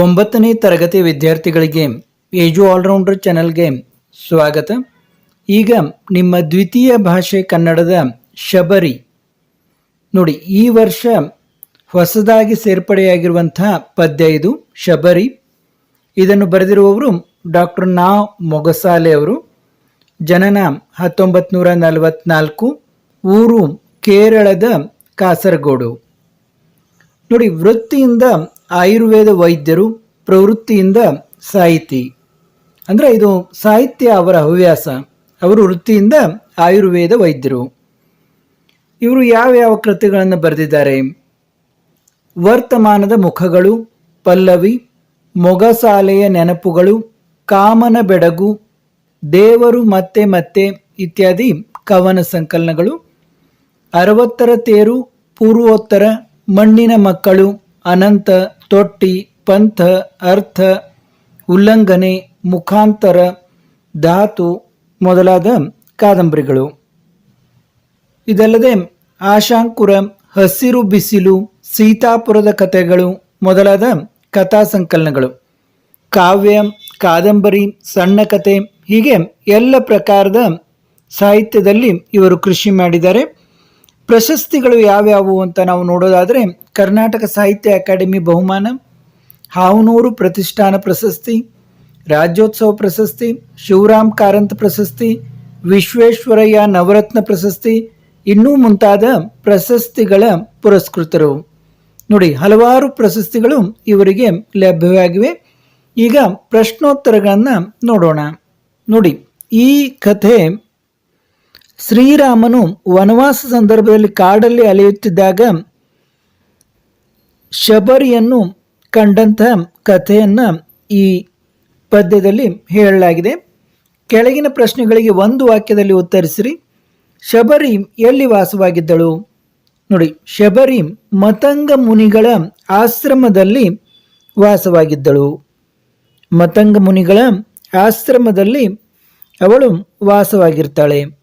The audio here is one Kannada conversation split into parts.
ಒಂಬತ್ತನೇ ತರಗತಿ ವಿದ್ಯಾರ್ಥಿಗಳಿಗೆ ಏಜು ಆಲ್ರೌಂಡರ್ ಚಾನೆಲ್ಗೆ ಸ್ವಾಗತ. ಈಗ ನಿಮ್ಮ ದ್ವಿತೀಯ ಭಾಷೆ ಕನ್ನಡದ ಶಬರಿ. ನೋಡಿ, ಈ ವರ್ಷ ಹೊಸದಾಗಿ ಸೇರ್ಪಡೆಯಾಗಿರುವಂತಹ ಪದ್ಯ ಇದು, ಶಬರಿ. ಇದನ್ನು ಬರೆದಿರುವವರು ಡಾಕ್ಟರ್ ನಾ ಮೊಗಸಾಲೆ ಅವರು. ಜನನ ಹತ್ತೊಂಬತ್ತು ನೂರ ನಲವತ್ನಾಲ್ಕು, ಊರು ಕೇರಳದ ಕಾಸರಗೋಡು. ನೋಡಿ, ವೃತ್ತಿಯಿಂದ ಆಯುರ್ವೇದ ವೈದ್ಯರು ಪ್ರವೃತ್ತಿಯಿಂದ ಸಾಹಿತಿ. ಅಂದರೆ ಇದು ಸಾಹಿತ್ಯ ಅವರ ಹವ್ಯಾಸ. ಅವರು ವೃತ್ತಿಯಿಂದ ಆಯುರ್ವೇದ ವೈದ್ಯರು. ಇವರು ಯಾವ ಯಾವ ಕೃತಿಗಳನ್ನು ಬರೆದಿದ್ದಾರೆ? ವರ್ತಮಾನದ ಮುಖಗಳು, ಪಲ್ಲವಿ, ಮೊಗಸಾಲೆಯ ನೆನಪುಗಳು, ಕಾಮನ ಬೆಡಗು, ದೇವರು ಮತ್ತೆ ಮತ್ತೆ ಇತ್ಯಾದಿ ಕವನ ಸಂಕಲನಗಳು. ಅರವತ್ತರ ತೇರು, ಪೂರ್ವೋತ್ತರ, ಮಣ್ಣಿನ ಮಕ್ಕಳು ಅನಂತ, ತೊಟ್ಟಿ, ಪಂಥ, ಅರ್ಥ, ಉಲ್ಲಂಘನೆ, ಮುಖಾಂತರ, ಧಾತು ಮೊದಲಾದ ಕಾದಂಬರಿಗಳು. ಇದಲ್ಲದೆ ಆಶಾಂಕುರ, ಹಸಿರು ಬಿಸಿಲು, ಸೀತಾಪುರದ ಕಥೆಗಳು ಮೊದಲಾದ ಕಥಾ ಸಂಕಲನಗಳು. ಕಾವ್ಯ, ಕಾದಂಬರಿ, ಸಣ್ಣ ಕತೆ ಹೀಗೆ ಎಲ್ಲ ಪ್ರಕಾರದ ಸಾಹಿತ್ಯದಲ್ಲಿ ಇವರು ಕೃಷಿ ಮಾಡಿದ್ದಾರೆ. ಪ್ರಶಸ್ತಿಗಳು ಯಾವ್ಯಾವು ಅಂತ ನಾವು ನೋಡೋದಾದರೆ ಕರ್ನಾಟಕ ಸಾಹಿತ್ಯ ಅಕಾಡೆಮಿ ಬಹುಮಾನ, ಹಾವನೂರು ಪ್ರತಿಷ್ಠಾನ ಪ್ರಶಸ್ತಿ, ರಾಜ್ಯೋತ್ಸವ ಪ್ರಶಸ್ತಿ, ಶಿವರಾಮ್ ಕಾರಂತ್ ಪ್ರಶಸ್ತಿ, ವಿಶ್ವೇಶ್ವರಯ್ಯ ನವರತ್ನ ಪ್ರಶಸ್ತಿ, ಇನ್ನೂ ಮುಂತಾದ ಪ್ರಶಸ್ತಿಗಳ ಪುರಸ್ಕೃತರು. ನೋಡಿ, ಹಲವಾರು ಪ್ರಶಸ್ತಿಗಳು ಇವರಿಗೆ ಲಭ್ಯವಾಗಿವೆ. ಈಗ ಪ್ರಶ್ನೋತ್ತರಗಳನ್ನು ನೋಡೋಣ. ನೋಡಿ, ಈ ಕಥೆ ಶ್ರೀರಾಮನು ವನವಾಸ ಸಂದರ್ಭದಲ್ಲಿ ಕಾಡಲ್ಲಿ ಅಲೆಯುತ್ತಿದ್ದಾಗ ಶಬರಿಯನ್ನು ಕಂಡಂತಹ ಕಥೆಯನ್ನು ಈ ಪದ್ಯದಲ್ಲಿ ಹೇಳಲಾಗಿದೆ. ಕೆಳಗಿನ ಪ್ರಶ್ನೆಗಳಿಗೆ ಒಂದು ವಾಕ್ಯದಲ್ಲಿ ಉತ್ತರಿಸಿರಿ. ಶಬರಿ ಎಲ್ಲಿ ವಾಸವಾಗಿದ್ದಳು? ನೋಡಿ ಶಬರಿ ಮತಂಗ ಮುನಿಗಳ ಆಶ್ರಮದಲ್ಲಿ ವಾಸವಾಗಿದ್ದಳು. ಮತಂಗ ಮುನಿಗಳ ಆಶ್ರಮದಲ್ಲಿ ಅವಳು ವಾಸವಾಗಿರ್ತಾಳೆ.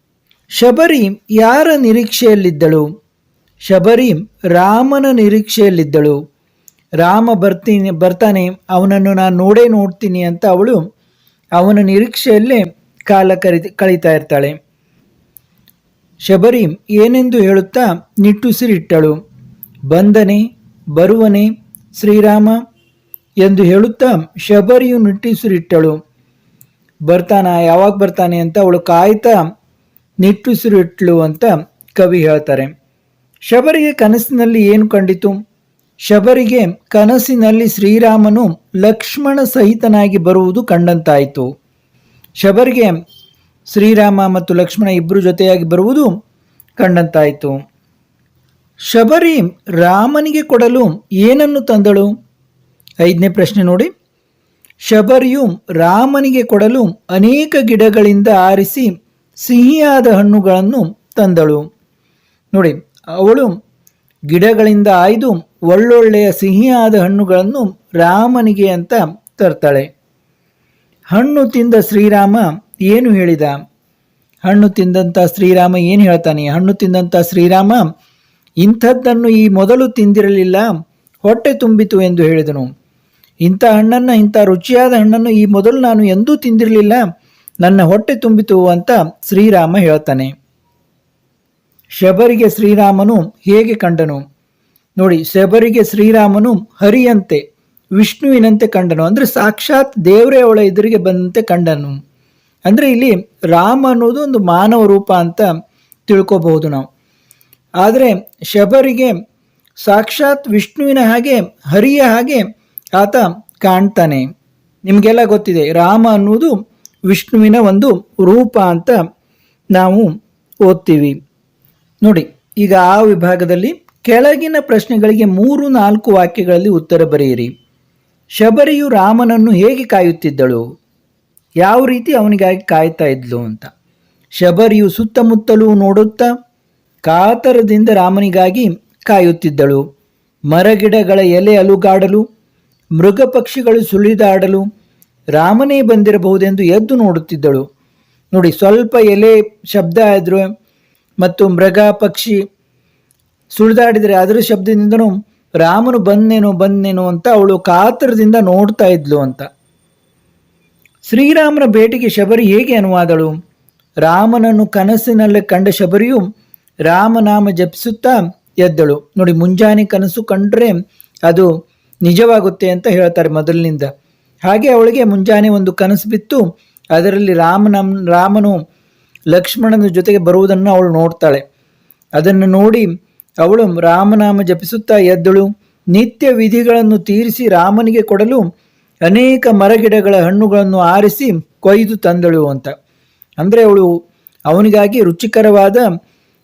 ಶಬರಿ ಯಾರ ನಿರೀಕ್ಷೆಯಲ್ಲಿದ್ದಳು? ಶಬರೀಂ ರಾಮನ ನಿರೀಕ್ಷೆಯಲ್ಲಿದ್ದಳು. ರಾಮ ಬರ್ತೀನಿ, ಬರ್ತಾನೆ, ಅವನನ್ನು ನಾನು ನೋಡೇ ನೋಡ್ತೀನಿ ಅಂತ ಅವಳು ಅವನ ನಿರೀಕ್ಷೆಯಲ್ಲೇ ಕಾಲ ಕರಿ, ಕಳೀತಾ ಇರ್ತಾಳೆ. ಶಬರೀಂ ಏನೆಂದು ಹೇಳುತ್ತಾ ನಿಟ್ಟುಸಿರಿಟ್ಟಳು. ಬಂದನೆ, ಬರುವನೆ, ಶ್ರೀರಾಮ ಎಂದು ಹೇಳುತ್ತಾ ಶಬರಿಯು ನಿಟ್ಟುಸಿರಿಟ್ಟಳು. ಬರ್ತಾನ, ಯಾವಾಗ ಬರ್ತಾನೆ ಅಂತ ಅವಳು ಕಾಯ್ತಾ ನಿಟ್ಟುಸಿರಿಟ್ಲು ಅಂತ ಕವಿ ಹೇಳ್ತಾರೆ. ಶಬರಿಗೆ ಕನಸಿನಲ್ಲಿ ಏನು ಕಂಡಿತು? ಶಬರಿಗೆ ಕನಸಿನಲ್ಲಿ ಶ್ರೀರಾಮನು ಲಕ್ಷ್ಮಣ ಸಹಿತನಾಗಿ ಬರುವುದು ಕಂಡಂತಾಯಿತು. ಶಬರಿಗೆ ಶ್ರೀರಾಮ ಮತ್ತು ಲಕ್ಷ್ಮಣ ಇಬ್ಬರು ಜೊತೆಯಾಗಿ ಬರುವುದು ಕಂಡಂತಾಯಿತು. ಶಬರಿ ರಾಮನಿಗೆ ಕೊಡಲು ಏನನ್ನು ತಂದಳು? ಐದನೇ ಪ್ರಶ್ನೆ ನೋಡಿ. ಶಬರಿಯು ರಾಮನಿಗೆ ಕೊಡಲು ಅನೇಕ ಗಿಡಗಳಿಂದ ಆರಿಸಿ ಸಿಹಿಯಾದ ಹಣ್ಣುಗಳನ್ನು ತಂದಳು. ನೋಡಿ, ಅವಳು ಗಿಡಗಳಿಂದ ಆಯ್ದು ಒಳ್ಳೊಳ್ಳೆಯ ಸಿಹಿಯಾದ ಹಣ್ಣುಗಳನ್ನು ರಾಮನಿಗೆ ಅಂತ ತರ್ತಾಳೆ. ಹಣ್ಣು ತಿಂದ ಶ್ರೀರಾಮ ಏನು ಹೇಳಿದ? ಹಣ್ಣು ತಿಂದಂಥ ಶ್ರೀರಾಮ ಏನು ಹೇಳ್ತಾನೆ? ಹಣ್ಣು ತಿಂದಂಥ ಶ್ರೀರಾಮ, ಇಂಥದ್ದನ್ನು ಈ ಮೊದಲು ತಿಂದಿರಲಿಲ್ಲ, ಹೊಟ್ಟೆ ತುಂಬಿತು ಎಂದು ಹೇಳಿದನು. ಇಂಥ ಹಣ್ಣನ್ನು, ಇಂಥ ರುಚಿಯಾದ ಹಣ್ಣನ್ನು ಈ ಮೊದಲು ನಾನು ಎಂದೂ ತಿಂದಿರಲಿಲ್ಲ. ನನ್ನ ಹೊಟ್ಟೆ ತುಂಬಿತು ಅಂತ ಶ್ರೀರಾಮ ಹೇಳ್ತಾನೆ. ಶಬರಿಗೆ ಶ್ರೀರಾಮನು ಹೇಗೆ ಕಂಡನು? ನೋಡಿ, ಶಬರಿಗೆ ಶ್ರೀರಾಮನು ಹರಿಯಂತೆ, ವಿಷ್ಣುವಿನಂತೆ ಕಂಡನು. ಅಂದರೆ ಸಾಕ್ಷಾತ್ ದೇವರೇ ಅವಳ ಎದುರಿಗೆ ಬಂದಂತೆ ಕಂಡನು. ಅಂದರೆ ಇಲ್ಲಿ ರಾಮ ಅನ್ನೋದು ಒಂದು ಮಾನವ ರೂಪ ಅಂತ ತಿಳ್ಕೋಬಹುದು ನಾವು. ಆದರೆ ಶಬರಿಗೆ ಸಾಕ್ಷಾತ್ ವಿಷ್ಣುವಿನ ಹಾಗೆ, ಹರಿಯ ಹಾಗೆ ಆತ ಕಾಣ್ತಾನೆ. ನಿಮಗೆಲ್ಲ ಗೊತ್ತಿದೆ, ರಾಮ ಅನ್ನೋದು ವಿಷ್ಣುವಿನ ಒಂದು ರೂಪ ಅಂತ ನಾವು ಓದ್ತೀವಿ. ನೋಡಿ, ಈಗ ಆ ವಿಭಾಗದಲ್ಲಿ ಕೆಳಗಿನ ಪ್ರಶ್ನೆಗಳಿಗೆ ಮೂರು ನಾಲ್ಕು ವಾಕ್ಯಗಳಲ್ಲಿ ಉತ್ತರ ಬರೆಯಿರಿ. ಶಬರಿಯು ರಾಮನನ್ನು ಹೇಗೆ ಕಾಯುತ್ತಿದ್ದಳು? ಯಾವ ರೀತಿ ಅವನಿಗಾಗಿ ಕಾಯ್ತಾ ಇದ್ಲು ಅಂತ. ಶಬರಿಯು ಸುತ್ತಮುತ್ತಲೂ ನೋಡುತ್ತಾ ಕಾತರದಿಂದ ರಾಮನಿಗಾಗಿ ಕಾಯುತ್ತಿದ್ದಳು. ಮರಗಿಡಗಳ ಎಲೆ ಅಲುಗಾಡಲು, ಮೃಗ ಪಕ್ಷಿಗಳು ಸುಳಿದಾಡಲು ರಾಮನೇ ಬಂದಿರಬಹುದೆಂದು ಎದ್ದು ನೋಡುತ್ತಿದ್ದಳು. ನೋಡಿ, ಸ್ವಲ್ಪ ಎಲೆ ಶಬ್ದ ಆದರೂ ಮತ್ತು ಮೃಗ, ಪಕ್ಷಿ ಸುಳಿದಾಡಿದರೆ ಅದರ ಶಬ್ದದಿಂದನೂ ರಾಮನು ಬಂದೇನೋ ಬಂದೇನೋ ಅಂತ ಅವಳು ಕಾತರದಿಂದ ನೋಡ್ತಾ ಇದ್ಲು ಅಂತ. ಶ್ರೀರಾಮನ ಭೇಟಿಗೆ ಶಬರಿ ಹೇಗೆ ಅನುವಾದಳು? ರಾಮನನ್ನು ಕನಸಿನಲ್ಲಿ ಕಂಡ ಶಬರಿಯು ರಾಮನಾಮ ಜಪಿಸುತ್ತಾ ಎದ್ದಳು. ನೋಡಿ, ಮುಂಜಾನೆ ಕನಸು ಕಂಡ್ರೆ ಅದು ನಿಜವಾಗುತ್ತೆ ಅಂತ ಹೇಳ್ತಾರೆ ಮೊದಲಿನಿಂದ. ಹಾಗೆ ಅವಳಿಗೆ ಮುಂಜಾನೆ ಒಂದು ಕನಸು ಬಿತ್ತು. ಅದರಲ್ಲಿ ರಾಮನ ರಾಮನು ಲಕ್ಷ್ಮಣನ ಜೊತೆಗೆ ಬರುವುದನ್ನು ಅವಳು ನೋಡ್ತಾಳೆ. ಅದನ್ನು ನೋಡಿ ಅವಳು ರಾಮನಾಮ ಜಪಿಸುತ್ತಾ ಎದ್ದಳು. ನಿತ್ಯ ವಿಧಿಗಳನ್ನು ತೀರಿಸಿ ರಾಮನಿಗೆ ಕೊಡಲು ಅನೇಕ ಮರಗಿಡಗಳ ಹಣ್ಣುಗಳನ್ನು ಆರಿಸಿ ಕೊಯ್ದು ತಂದಳು ಅಂತ. ಅಂದರೆ ಅವಳು ಅವನಿಗಾಗಿ ರುಚಿಕರವಾದ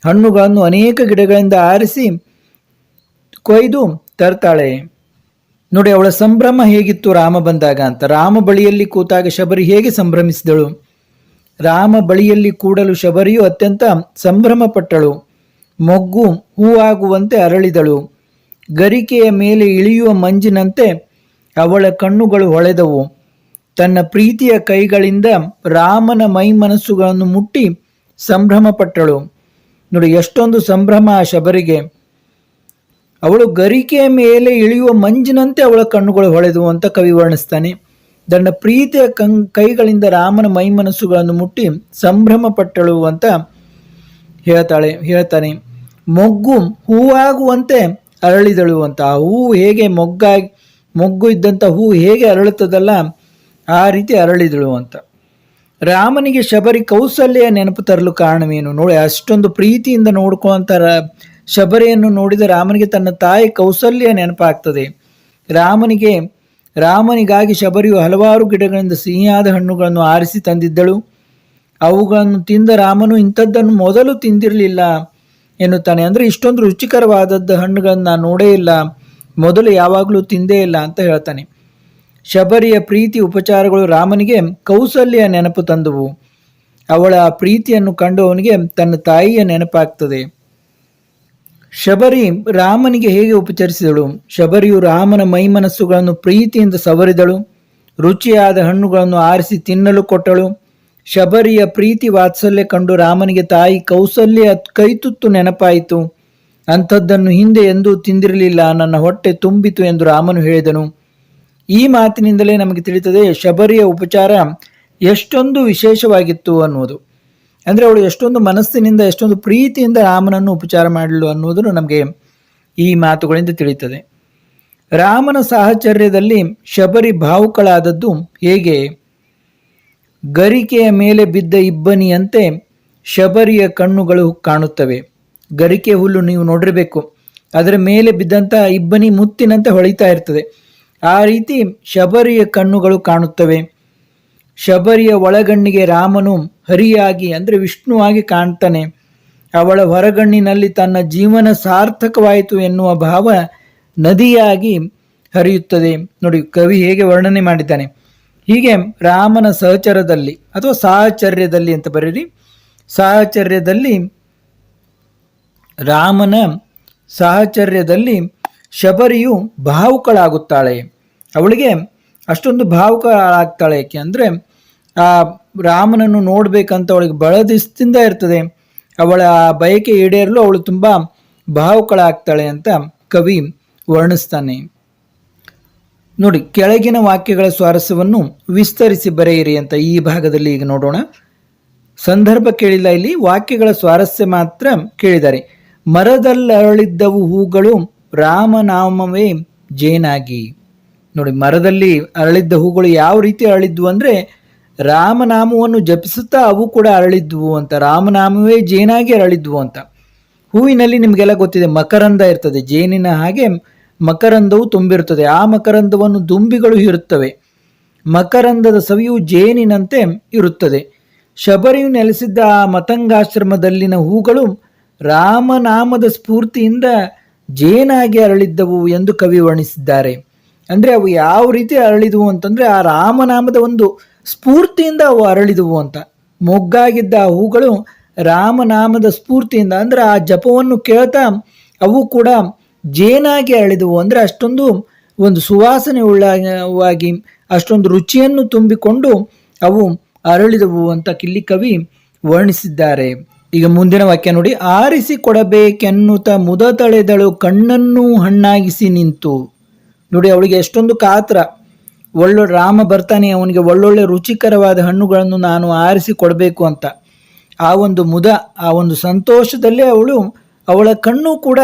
ಹಣ್ಣುಗಳನ್ನು ಅನೇಕ ಗಿಡಗಳಿಂದ ಆರಿಸಿ ಕೊಯ್ದು ತರ್ತಾಳೆ. ನೋಡಿ, ಅವಳ ಸಂಭ್ರಮ ಹೇಗಿತ್ತು? ರಾಮ ಬಂದಾಗ ಅಂತ. ರಾಮ ಬಳಿಯಲ್ಲಿ ಕೂತಾಗ ಶಬರಿ ಹೇಗೆ ಸಂಭ್ರಮಿಸಿದಳು? ರಾಮ ಬಳಿಯಲ್ಲಿ ಕೂಡಲು ಶಬರಿಯು ಅತ್ಯಂತ ಸಂಭ್ರಮ ಪಟ್ಟಳು ಮೊಗ್ಗು ಹೂವಾಗುವಂತೆ ಅರಳಿದಳು. ಗರಿಕೆಯ ಮೇಲೆ ಇಳಿಯುವ ಮಂಜಿನಂತೆ ಅವಳ ಕಣ್ಣುಗಳು ಹೊಳೆದವು. ತನ್ನ ಪ್ರೀತಿಯ ಕೈಗಳಿಂದ ರಾಮನ ಮೈ ಮನಸ್ಸುಗಳನ್ನು ಮುಟ್ಟಿ ಸಂಭ್ರಮಪಟ್ಟಳು. ನೋಡಿ, ಎಷ್ಟೊಂದು ಸಂಭ್ರಮ ಆ ಶಬರಿಗೆ. ಅವಳು ಗರಿಕೆಯ ಮೇಲೆ ಇಳಿಯುವ ಮಂಜಿನಂತೆ ಅವಳ ಕಣ್ಣುಗಳು ಹೊಳೆದು ಅಂತ ಕವಿ ವರ್ಣಿಸ್ತಾನೆ. ತನ್ನ ಪ್ರೀತಿಯ ಕಂ, ಕೈಗಳಿಂದ ರಾಮನ ಮೈಮನಸ್ಸುಗಳನ್ನು ಮುಟ್ಟಿ ಸಂಭ್ರಮ ಪಟ್ಟಳು ಅಂತ ಹೇಳ್ತಾಳೆ, ಹೇಳ್ತಾನೆ. ಮೊಗ್ಗು ಹೂವಾಗುವಂತೆ ಅರಳಿದಳು ಅಂತ. ಆ ಹೂವು ಹೇಗೆ ಮೊಗ್ಗಾಗಿ, ಮೊಗ್ಗು ಇದ್ದಂಥ ಹೂವು ಹೇಗೆ ಅರಳುತ್ತದಲ್ಲ, ಆ ರೀತಿ ಅರಳಿದಳು ಅಂತ. ರಾಮನಿಗೆ ಶಬರಿ ಕೌಸಲ್ಯ ನೆನಪು ತರಲು ಕಾರಣವೇನು? ನೋಡಿ, ಅಷ್ಟೊಂದು ಪ್ರೀತಿಯಿಂದ ನೋಡ್ಕೊಂತ ಶಬರಿಯನ್ನು ನೋಡಿದ ರಾಮನಿಗೆ ತನ್ನ ತಾಯಿ ಕೌಸಲ್ಯ ನೆನಪಾಗ್ತದೆ. ರಾಮನಿಗೆ, ರಾಮನಿಗಾಗಿ ಶಬರಿಯು ಹಲವಾರು ಗಿಡಗಳಿಂದ ಸಿಹಿಯಾದ ಹಣ್ಣುಗಳನ್ನು ಆರಿಸಿ ತಂದಿದ್ದಳು. ಅವುಗಳನ್ನು ತಿಂದ ರಾಮನು ಇಂಥದ್ದನ್ನು ಮೊದಲು ತಿಂದಿರಲಿಲ್ಲ ಎನ್ನುತ್ತಾನೆ. ಅಂದರೆ ಇಷ್ಟೊಂದು ರುಚಿಕರವಾದದ್ದು ಹಣ್ಣುಗಳನ್ನು ನಾನು ನೋಡೇ ಇಲ್ಲ. ಮೊದಲು ಯಾವಾಗಲೂ ತಿಂದೇ ಇಲ್ಲ ಅಂತ ಹೇಳ್ತಾನೆ. ಶಬರಿಯ ಪ್ರೀತಿ ಉಪಚಾರಗಳು ರಾಮನಿಗೆ ಕೌಸಲ್ಯ ನೆನಪು ತಂದವು. ಅವಳ ಪ್ರೀತಿಯನ್ನು ಕಂಡು ಅವನಿಗೆ ತನ್ನ ತಾಯಿಯ ನೆನಪಾಗ್ತದೆ. ಶಬರಿ ರಾಮನಿಗೆ ಹೇಗೆ ಉಪಚರಿಸಿದಳು? ಶಬರಿಯು ರಾಮನ ಮೈಮನಸ್ಸುಗಳನ್ನು ಪ್ರೀತಿಯಿಂದ ಸವರಿದಳು. ರುಚಿಯಾದ ಹಣ್ಣುಗಳನ್ನು ಆರಿಸಿ ತಿನ್ನಲು ಕೊಟ್ಟಳು. ಶಬರಿಯ ಪ್ರೀತಿ ವಾತ್ಸಲ್ಯ ಕಂಡು ರಾಮನಿಗೆ ತಾಯಿ ಕೌಸಲ್ಯ ಕೈತುತ್ತು ನೆನಪಾಯಿತು. ಅಂಥದ್ದನ್ನು ಹಿಂದೆ ಎಂದೂ ತಿಂದಿರಲಿಲ್ಲ. ನನ್ನ ಹೊಟ್ಟೆ ತುಂಬಿತು ಎಂದು ರಾಮನು ಹೇಳಿದನು. ಈ ಮಾತಿನಿಂದಲೇ ನಮಗೆ ತಿಳಿತದೆ, ಶಬರಿಯ ಉಪಚಾರ ಎಷ್ಟೊಂದು ವಿಶೇಷವಾಗಿತ್ತು ಅನ್ನುವುದು. ಅಂದರೆ ಅವಳು ಎಷ್ಟೊಂದು ಮನಸ್ಸಿನಿಂದ, ಎಷ್ಟೊಂದು ಪ್ರೀತಿಯಿಂದ ರಾಮನನ್ನು ಉಪಚಾರ ಮಾಡಲು ಅನ್ನುವುದನ್ನು ನಮಗೆ ಈ ಮಾತುಗಳಿಂದ ತಿಳಿಯುತ್ತದೆ. ರಾಮನ ಸಾಹಚರ್ಯದಲ್ಲಿ ಶಬರಿ ಭಾವುಕಳಾದದ್ದು ಹೇಗೆ? ಗರಿಕೆಯ ಮೇಲೆ ಬಿದ್ದ ಇಬ್ಬನಿಯಂತೆ ಶಬರಿಯ ಕಣ್ಣುಗಳು ಕಾಣುತ್ತವೆ. ಗರಿಕೆ ಹುಲ್ಲು ನೀವು ನೋಡಿರಬೇಕು. ಅದರ ಮೇಲೆ ಬಿದ್ದಂಥ ಇಬ್ಬನಿ ಮುತ್ತಿನಂತೆ ಹೊಳಿತಾ ಇರ್ತದೆ. ಆ ರೀತಿ ಶಬರಿಯ ಕಣ್ಣುಗಳು ಕಾಣುತ್ತವೆ. ಶಬರಿಯ ಒಳಗಣ್ಣಿಗೆ ರಾಮನು ಹರಿಯಾಗಿ, ಅಂದರೆ ವಿಷ್ಣುವಾಗಿ ಕಾಣ್ತಾನೆ. ಅವಳ ಹೊರಗಣ್ಣಿನಲ್ಲಿ ತನ್ನ ಜೀವನ ಸಾರ್ಥಕವಾಯಿತು ಎನ್ನುವ ಭಾವ ನದಿಯಾಗಿ ಹರಿಯುತ್ತದೆ. ನೋಡಿ, ಕವಿ ಹೇಗೆ ವರ್ಣನೆ ಮಾಡಿದ್ದಾನೆ. ಹೀಗೆ ರಾಮನ ಸಹಚರದಲ್ಲಿ, ಅಥವಾ ಸಾಹಚರ್ಯದಲ್ಲಿ ಅಂತ ಬರೀರಿ. ಸಾಹಚರ್ಯದಲ್ಲಿ ರಾಮನ ಸಾಹಚರ್ಯದಲ್ಲಿ ಶಬರಿಯು ಭಾವುಕಳಾಗುತ್ತಾಳೆ. ಅವಳಿಗೆ ಅಷ್ಟೊಂದು ಭಾವುಕಳಾಗ್ತಾಳೆ ಏಕೆ ಅಂದರೆ ಆ ರಾಮನನ್ನು ನೋಡಬೇಕಂತ ಅವಳಿಗೆ ಬಳದಿಸ್ತಿಂದ ಇರ್ತದೆ. ಅವಳ ಆ ಬಯಕೆ ಈಡೇರಲು ಅವಳು ತುಂಬ ಭಾವುಕಳಾಗ್ತಾಳೆ ಅಂತ ಕವಿ ವರ್ಣಿಸ್ತಾನೆ. ನೋಡಿ, ಕೆಳಗಿನ ವಾಕ್ಯಗಳ ಸ್ವಾರಸ್ಯವನ್ನು ವಿಸ್ತರಿಸಿ ಬರೆಯಿರಿ ಅಂತ ಈ ಭಾಗದಲ್ಲಿ ಈಗ ನೋಡೋಣ. ಸಂದರ್ಭ ಕೇಳಿಲ್ಲ ಇಲ್ಲಿ, ವಾಕ್ಯಗಳ ಸ್ವಾರಸ್ಯ ಮಾತ್ರ ಕೇಳಿದ್ದಾರೆ. ಮರದಲ್ಲರಳಿದ್ದವು ಹೂಗಳು ರಾಮನಾಮವೇ ಜೇನಾಗಿ. ನೋಡಿ, ಮರದಲ್ಲಿ ಅರಳಿದ್ದ ಹೂಗಳು ಯಾವ ರೀತಿ ಅರಳಿದ್ವು ಅಂದರೆ ರಾಮನಾಮವನ್ನು ಜಪಿಸುತ್ತಾ ಅವು ಕೂಡ ಅರಳಿದ್ವು ಅಂತ. ರಾಮನಾಮವೇ ಜೇನಾಗಿ ಅರಳಿದ್ವು ಅಂತ. ಹೂವಿನಲ್ಲಿ ನಿಮಗೆಲ್ಲ ಗೊತ್ತಿದೆ, ಮಕರಂದ ಇರ್ತದೆ. ಜೇನಿನ ಹಾಗೆ ಮಕರಂದವು ತುಂಬಿರುತ್ತದೆ. ಆ ಮಕರಂದವನ್ನು ದುಂಬಿಗಳು ಇರುತ್ತವೆ. ಮಕರಂದದ ಸವಿಯು ಜೇನಿನಂತೆ ಇರುತ್ತದೆ. ಶಬರಿಯು ನೆಲೆಸಿದ್ದ ಆ ಮತಂಗಾಶ್ರಮದಲ್ಲಿನ ಹೂಗಳು ರಾಮನಾಮದ ಸ್ಫೂರ್ತಿಯಿಂದ ಜೇನಾಗಿ ಅರಳಿದ್ದವು ಎಂದು ಕವಿ ವರ್ಣಿಸಿದ್ದಾರೆ. ಅಂದರೆ ಅವು ಯಾವ ರೀತಿ ಅರಳಿದವು ಅಂತಂದರೆ ಆ ರಾಮನಾಮದ ಒಂದು ಸ್ಫೂರ್ತಿಯಿಂದ ಅವು ಅರಳಿದವು ಅಂತ. ಮೊಗ್ಗಾಗಿದ್ದ ಹೂಗಳು ರಾಮನಾಮದ ಸ್ಫೂರ್ತಿಯಿಂದ, ಅಂದರೆ ಆ ಜಪವನ್ನು ಕೇಳ್ತಾ ಅವು ಕೂಡ ಜೇನಾಗಿ ಅರಳಿದವು ಅಂದರೆ ಅಷ್ಟೊಂದು ಒಂದು ಸುವಾಸನೆ ಉಳ್ಳವಾಗಿ ಅಷ್ಟೊಂದು ರುಚಿಯನ್ನು ತುಂಬಿಕೊಂಡು ಅವು ಅರಳಿದವು ಅಂತ ಕಿಲ್ಲಿ ಕವಿ ವರ್ಣಿಸಿದ್ದಾರೆ. ಈಗ ಮುಂದಿನ ವಾಕ್ಯ ನೋಡಿ, ಆರಿಸಿ ಕೊಡಬೇಕೆನ್ನುತ್ತ ಮುದ ತಳೆದಳು ಕಣ್ಣನ್ನು ಹಣ್ಣಾಗಿಸಿ ನಿಂತು. ನೋಡಿ, ಅವಳಿಗೆ ಎಷ್ಟೊಂದು ಕಾತ್ರ. ಒಳ್ಳೊಳ್ಳೆ ರಾಮ ಬರ್ತಾನೆ, ಅವನಿಗೆ ಒಳ್ಳೊಳ್ಳೆ ರುಚಿಕರವಾದ ಹಣ್ಣುಗಳನ್ನು ನಾನು ಆರಿಸಿ ಕೊಡಬೇಕು ಅಂತ. ಆ ಒಂದು ಮುದ, ಆ ಒಂದು ಸಂತೋಷದಲ್ಲೇ ಅವಳು, ಅವಳ ಕಣ್ಣು ಕೂಡ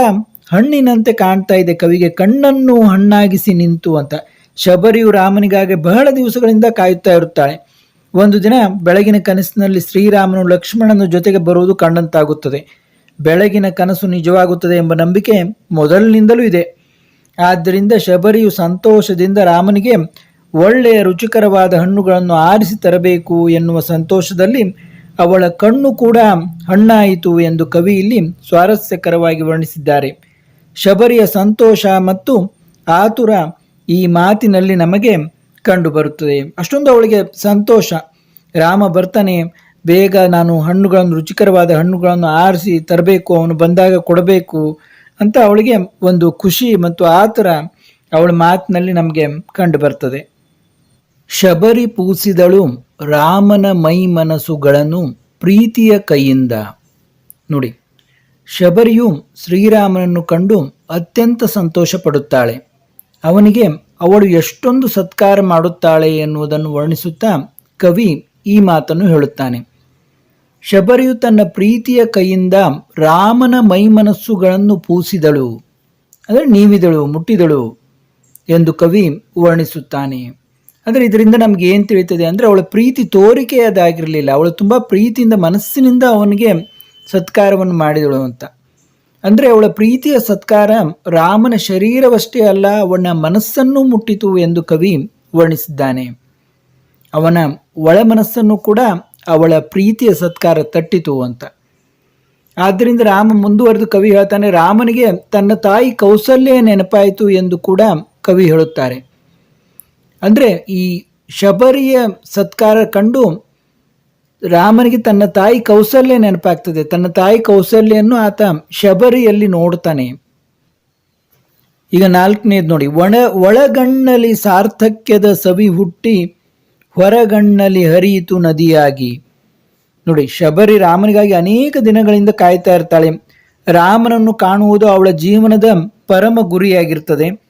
ಹಣ್ಣಿನಂತೆ ಕಾಣ್ತಾ ಇದೆ, ಕವಿಗೆ ಕಣ್ಣನ್ನು ಹಣ್ಣಾಗಿಸಿ ನಿಂತು ಅಂತ. ಶಬರಿಯು ರಾಮನಿಗಾಗಿ ಬಹಳ ದಿವಸಗಳಿಂದ ಕಾಯುತ್ತಾ ಇರುತ್ತಾಳೆ. ಒಂದು ದಿನ ಬೆಳಗಿನ ಕನಸಿನಲ್ಲಿ ಶ್ರೀರಾಮನು ಲಕ್ಷ್ಮಣನ ಜೊತೆಗೆ ಬರುವುದು ಕಂಡಂತಾಗುತ್ತದೆ. ಬೆಳಗಿನ ಕನಸು ನಿಜವಾಗುತ್ತದೆ ಎಂಬ ನಂಬಿಕೆ ಮೊದಲಿನಿಂದಲೂ ಇದೆ. ಆದ್ದರಿಂದ ಶಬರಿಯು ಸಂತೋಷದಿಂದ ರಾಮನಿಗೆ ಒಳ್ಳೆಯ ರುಚಿಕರವಾದ ಹಣ್ಣುಗಳನ್ನು ಆರಿಸಿ ತರಬೇಕು ಎನ್ನುವ ಸಂತೋಷದಲ್ಲಿ ಅವಳ ಕಣ್ಣು ಕೂಡ ಹಣ್ಣಾಯಿತು ಎಂದು ಕವಿ ಇಲ್ಲಿ ಸ್ವಾರಸ್ಯಕರವಾಗಿ ವರ್ಣಿಸಿದ್ದಾರೆ. ಶಬರಿಯ ಸಂತೋಷ ಮತ್ತು ಆತುರ ಈ ಮಾತಿನಲ್ಲಿ ನಮಗೆ ಕಂಡುಬರುತ್ತದೆ. ಅಷ್ಟೊಂದು ಅವಳಿಗೆ ಸಂತೋಷ. ರಾಮ ಬರ್ತಾನೆ, ಬೇಗ ನಾನು ಹಣ್ಣುಗಳನ್ನು, ರುಚಿಕರವಾದ ಹಣ್ಣುಗಳನ್ನು ಆರಿಸಿ ತರಬೇಕು, ಅವನು ಬಂದಾಗ ಕೊಡಬೇಕು ಅಂತ ಅವಳಿಗೆ ಒಂದು ಖುಷಿ ಮತ್ತು ಆತುರ ಅವಳ ಮಾತಿನಲ್ಲಿ ನಮಗೆ ಕಂಡು ಬರ್ತದೆ ಶಬರಿ ಪೂಸಿದಳು ರಾಮನ ಮೈ ಮನಸ್ಸುಗಳನ್ನು ಪ್ರೀತಿಯ ಕೈಯಿಂದ. ನೋಡಿ, ಶಬರಿಯು ಶ್ರೀರಾಮನನ್ನು ಕಂಡು ಅತ್ಯಂತ ಸಂತೋಷ ಪಡುತ್ತಾಳೆ ಅವನಿಗೆ ಅವಳು ಎಷ್ಟೊಂದು ಸತ್ಕಾರ ಮಾಡುತ್ತಾಳೆ ಎನ್ನುವುದನ್ನು ವರ್ಣಿಸುತ್ತಾ ಕವಿ ಈ ಮಾತನ್ನು ಹೇಳುತ್ತಾನೆ. ಶಬರಿಯು ತನ್ನ ಪ್ರೀತಿಯ ಕೈಯಿಂದ ರಾಮನ ಮೈಮನಸ್ಸುಗಳನ್ನು ಪೂಸಿದಳು, ಅಂದರೆ ನೀವಿದಳು, ಮುಟ್ಟಿದಳು ಎಂದು ಕವಿ ವರ್ಣಿಸುತ್ತಾನೆ. ಅಂದರೆ ಇದರಿಂದ ನಮ್ಗೆ ಏನು ತಿಳಿತದೆ ಅಂದರೆ ಅವಳ ಪ್ರೀತಿ ತೋರಿಕೆಯದಾಗಿರಲಿಲ್ಲ. ಅವಳು ತುಂಬ ಪ್ರೀತಿಯಿಂದ ಮನಸ್ಸಿನಿಂದ ಅವನಿಗೆ ಸತ್ಕಾರವನ್ನು ಮಾಡಿದಳು ಅಂತ. ಅಂದರೆ ಅವಳ ಪ್ರೀತಿಯ ಸತ್ಕಾರ ರಾಮನ ಶರೀರವಷ್ಟೇ ಅಲ್ಲ, ಅವನ ಮನಸ್ಸನ್ನು ಮುಟ್ಟಿತು ಎಂದು ಕವಿ ವರ್ಣಿಸಿದ್ದಾನೆ. ಅವನ ಒಳ ಮನಸ್ಸನ್ನು ಕೂಡ ಅವಳ ಪ್ರೀತಿಯ ಸತ್ಕಾರ ತಟ್ಟಿತು ಅಂತ. ಆದ್ದರಿಂದ ರಾಮ ಮುಂದುವರೆದು ಕವಿ ಹೇಳ್ತಾನೆ, ರಾಮನಿಗೆ ತನ್ನ ತಾಯಿ ಕೌಸಲ್ಯ ನೆನಪಾಯಿತು ಎಂದು ಕೂಡ ಕವಿ ಹೇಳುತ್ತಾರೆ. ಅಂದರೆ ಈ ಶಬರಿಯ ಸತ್ಕಾರ ಕಂಡು ರಾಮನಿಗೆ ತನ್ನ ತಾಯಿ ಕೌಸಲ್ಯ ನೆನಪಾಗ್ತದೆ. ತನ್ನ ತಾಯಿ ಕೌಸಲ್ಯನ್ನು ಆತ ಶಬರಿಯಲ್ಲಿ ನೋಡ್ತಾನೆ. ಈಗ ನಾಲ್ಕನೇದು ನೋಡಿ. ಒಣ ಒಳಗಣ್ಣಲ್ಲಿ ಸಾರ್ಥಕ್ಯದ ಸವಿ ಹುಟ್ಟಿ ಹೊರಗಣ್ಣಲ್ಲಿ ಹರಿಯಿತು ನದಿಯಾಗಿ. ನೋಡಿ, ಶಬರಿ ರಾಮನಿಗಾಗಿ ಅನೇಕ ದಿನಗಳಿಂದ ಕಾಯ್ತಾ ಇರ್ತಾಳೆ. ರಾಮನನ್ನು ಕಾಣುವುದು ಅವಳ ಜೀವನದ ಪರಮ ಗುರಿಯಾಗಿರ್ತದೆ.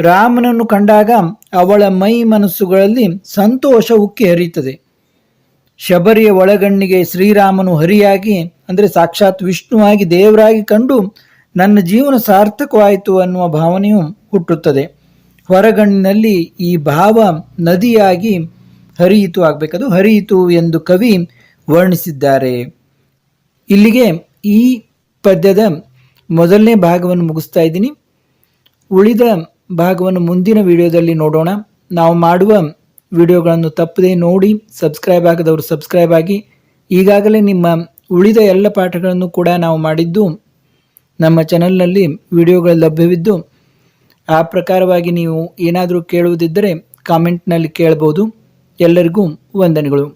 ರಾಮನನ್ನು ಕಂಡಾಗ ಅವಳ ಮೈ ಮನಸ್ಸುಗಳಲ್ಲಿ ಸಂತೋಷ ಉಕ್ಕಿ ಹರಿಯುತ್ತದೆ. ಶಬರಿಯ ಒಳಗಣ್ಣಿಗೆ ಶ್ರೀರಾಮನು ಹರಿಯಾಗಿ, ಅಂದರೆ ಸಾಕ್ಷಾತ್ ವಿಷ್ಣುವಾಗಿ, ದೇವರಾಗಿ ಕಂಡು ನನ್ನ ಜೀವನ ಸಾರ್ಥಕವಾಯಿತು ಅನ್ನುವ ಭಾವನೆಯು ಹುಟ್ಟುತ್ತದೆ. ಹೊರಗಣ್ಣಿನಲ್ಲಿ ಈ ಭಾವ ನದಿಯಾಗಿ ಹರಿಯಿತು ಆಗಬೇಕದು, ಹರಿಯಿತು ಎಂದು ಕವಿ ವರ್ಣಿಸಿದ್ದಾರೆ. ಇಲ್ಲಿಗೆ ಈ ಪದ್ಯದ ಮೊದಲನೇ ಭಾಗವನ್ನು ಮುಗಿಸ್ತಾ ಇದ್ದೀನಿ. ಉಳಿದ ಭಾಗವನ್ನು ಮುಂದಿನ ವಿಡಿಯೋದಲ್ಲಿ ನೋಡೋಣ. ನಾವು ಮಾಡುವ ವಿಡಿಯೋಗಳನ್ನು ತಪ್ಪದೇ ನೋಡಿ, ಸಬ್ಸ್ಕ್ರೈಬ್ ಆಗದವರು ಸಬ್ಸ್ಕ್ರೈಬ್ ಆಗಿ. ಈಗಾಗಲೇ ನಿಮ್ಮ ಉಳಿದ ಎಲ್ಲ ಪಾಠಗಳನ್ನು ಕೂಡ ನಾವು ಮಾಡಿದ್ದು ನಮ್ಮ ಚಾನಲ್ನಲ್ಲಿ ವಿಡಿಯೋಗಳು ಲಭ್ಯವಿದ್ದು, ಆ ಪ್ರಕಾರವಾಗಿ ನೀವು ಏನಾದರೂ ಕೇಳುವುದಿದ್ದರೆ ಕಾಮೆಂಟ್ನಲ್ಲಿ ಕೇಳಬಹುದು ಎಲ್ಲರಿಗೂ ವಂದನೆಗಳು.